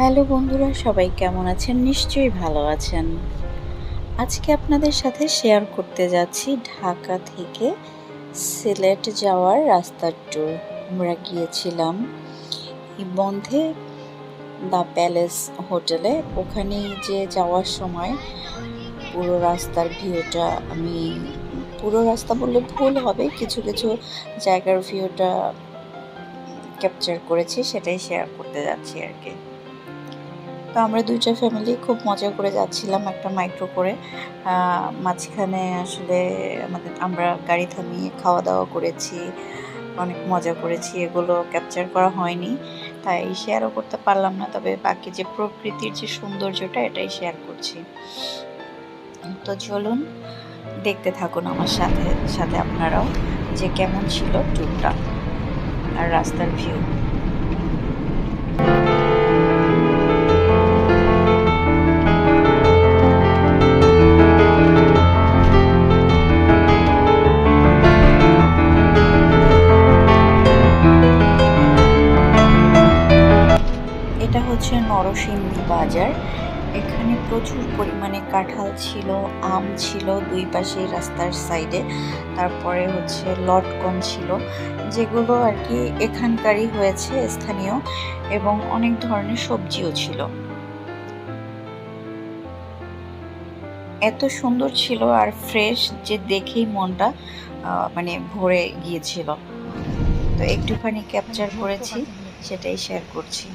Hello বন্ধুরা, সবাই কেমন আছেন? নিশ্চয়ই ভালো আছেন। আজকে আপনাদের সাথে শেয়ার করতে যাচ্ছি ঢাকা থেকে সিলেট যাওয়ার রাস্তার ট্যুর আমরা গিয়েছিলাম বন্ধে দ্য প্যালেস হোটেলে। ওখানে যে যাওয়ার সময় পুরো রাস্তার ভিউটা, আমি পুরো রাস্তা বললে ভুল হবে, কিছু কিছু জায়গার ভিউটা ক্যাপচার করেছি, সেটাই শেয়ার করতে যাচ্ছি আর কি। তো আমরা দুইটা ফ্যামিলি খুব মজা করে যাচ্ছিলাম একটা মাইক্রো করে। মাঝখানে আসলে আমাদের, আমরা গাড়ি থামিয়ে খাওয়া দাওয়া করেছি, অনেক মজা করেছি, এগুলো ক্যাপচার করা হয়নি। তাই শেয়ারও করতে পারলাম না, তবে বাকি যে প্রকৃতির যে সৌন্দর্যটা, এটাই শেয়ার করছি। তো চলুন, দেখতে থাকুন আমার সাথে সাথে আপনারাও যে কেমন ছিল ট্যুরটা আর রাস্তার ভিউ এটা নরসিংদী বাজার। এখানে প্রচুর পরিমাণে কাঁঠাল ছিল, আম ছিল দুই পাশে রাস্তার সাইডে। তারপরে হচ্ছে লটকন ছিল, যেগুলো আর কি এখানকারই হয়েছে, স্থানীয়, এবং অনেক ধরনের সবজিও ছিল। এত সুন্দর ছিল আর ফ্রেশ যে দেখেই মনটা মানে ভরে গিয়েছিল। তো একটুখানি ক্যাপচার করেছি, সেটাই শেয়ার করছি।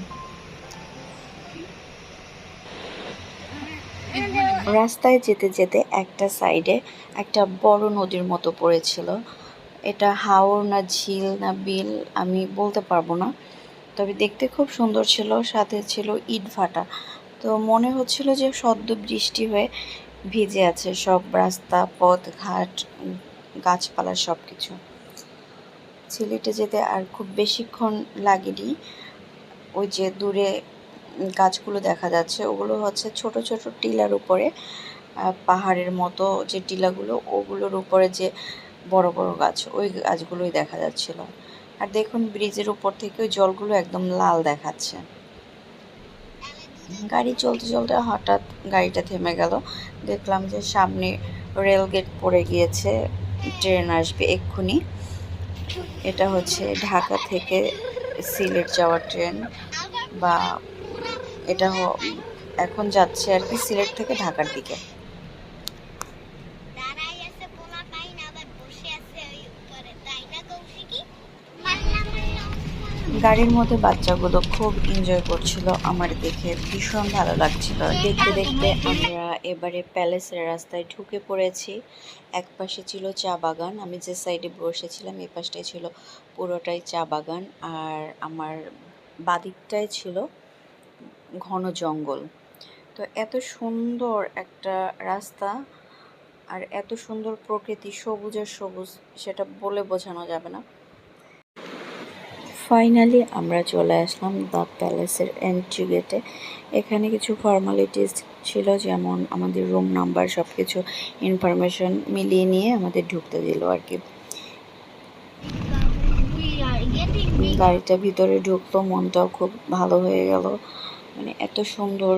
রাস্তায় যেতে যেতে একটা সাইডে একটা বড় নদীর মতো পড়েছিল। এটা হাওর না ঝিল না বিল, আমি বলতে পারব না। তবে দেখতে খুব সুন্দর ছিল, সাথে ছিল ইট ভাটা। তো মনে হচ্ছিল যে সদ্য বৃষ্টি হয়ে ভিজে আছে সব রাস্তা, পথ, ঘাট, গাছপালা সব কিছু সিলেটে যেতে আর খুব বেশিক্ষণ লাগেনি। ওই যে দূরে গাছগুলো দেখা যাচ্ছে। ওগুলো হচ্ছে ছোট ছোট টিলার উপরে পাহাড়ের মতো যে টিলাগুলো, ওগুলোর উপরে যে বড় বড় গাছ, ওই গাছগুলোই দেখা যাচ্ছিল। আর দেখুন, ব্রিজের উপর থেকে ওই জলগুলো একদম লাল দেখাচ্ছে। গাড়ি চলতে চলতে হঠাৎ গাড়িটা থেমে গেল। দেখলাম যে সামনে রেল গেট পড়ে গিয়েছে, ট্রেন আসবে এক্ষুনি। এটা হচ্ছে ঢাকা থেকে সিলেট যাওয়ার ট্রেন বা এটা হ- এখন যাচ্ছে আর কি সিলেট থেকে ঢাকার দিকে। গাড়ির মধ্যে বাচ্চাগুলো খুব এনজয় করছিল আমার দেখে ভীষণ ভালো লাগছিল। দেখতে দেখতে আমরা এবারে প্যালেসের রাস্তায় ঢুকে পড়েছি। এক পাশে ছিল চা বাগান আমি যে সাইডে বসেছিলাম এই পাশটায় ছিল পুরোটাই চা বাগান। আর আমার বাদিকটায় ছিল ঘন জঙ্গল। তো এত সুন্দর একটা রাস্তা আর এত সুন্দর প্রকৃতি সবুজ আর সবুজ সেটা বলে বোঝানো যাবে না। ফাইনালি আমরা চলে আসলাম দ্য প্যালেসের এন্ট্রি গেটে এখানে কিছু ফর্মালিটিস ছিল যেমন আমাদের রুম নাম্বার সব কিছু ইনফরমেশন মিলিয়ে নিয়ে আমাদের ঢুকতে দিল আর কি। গাড়িটা ভিতরে ঢুকলো মনটাও খুব ভালো হয়ে গেল। মানে এত সুন্দর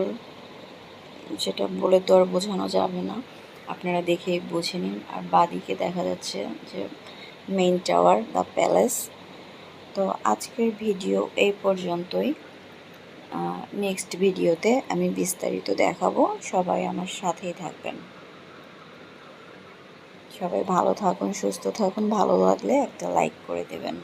যেটা বলে তো আর বোঝানো যাবে না। আপনারা দেখেই বুঝে নিন। আর বাদিকে দেখা যাচ্ছে যে মেইন টাওয়ার দ্য প্যালেস তো আজকের ভিডিও এই পর্যন্তই। নেক্সট ভিডিওতে আমি বিস্তারিত দেখাবো। সবাই আমার সাথেই থাকবেন। সবাই ভালো থাকুন, সুস্থ থাকুন। ভালো লাগলে একটা লাইক করে দেবেন।